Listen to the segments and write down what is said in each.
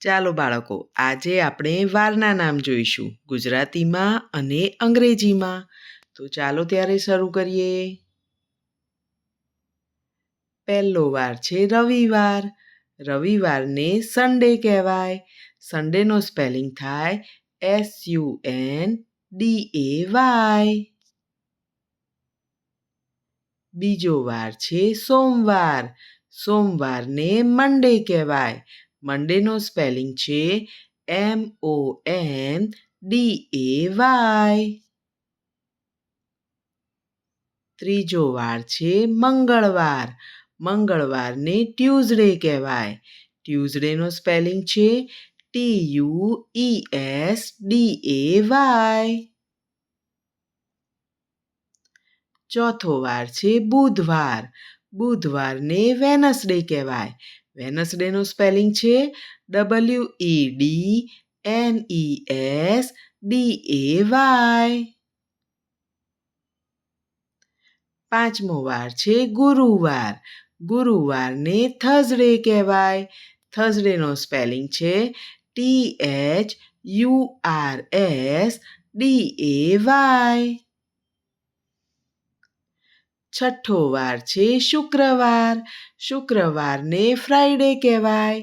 ચાલો બાળકો, આજે આપણે વારના નામ જોઈશું, ગુજરાતીમાં અને અંગ્રેજીમાં. તો ચાલો ત્યારે શરૂ કરીએ. પહેલો વાર છે રવિવાર. રવિવારને સન્ડે કહેવાય. સન્ડેનો સ્પેલિંગ થાય S U N D A Y બીજો વાર છે સોમવાર. સોમવારને મંડે કહેવાય. મંડેનો સ્પેલિંગ છે M O N D A Y ત્રીજો વાર છે મંગળવાર. મંગળવારને ટ્યુઝડે કહેવાય. ટ્યુઝડેનો સ્પેલિંગ છે T U E S D A Y ચોથો વાર છે બુધવાર. બુધવારને વેનસડે કહેવાય. વેનસડેનો સ્પેલિંગ છે W E D N E S D A Y. પાંચમો વાર છે ગુરુવાર. ગુરુવારને થર્સડે કહેવાય. થર્સડેનો સ્પેલિંગ છે T H U R S D A Y. છઠ્ઠો વાર છે શુક્રવાર. શુક્રવારને ફ્રાઈડે કહેવાય.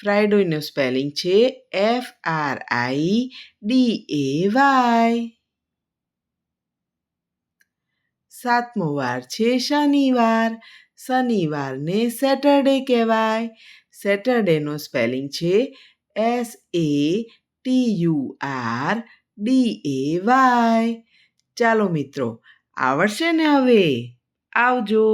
ફ્રાઈડેનું સ્પેલિંગ છે F R I D A Y. સાતમો વાર છે શનિવાર. શનિવારને સેટરડે કહેવાય. સેટરડેનો સ્પેલિંગ છે S A T U R D A Y. ચાલો મિત્રો, આવડશે ને હવે? આવજો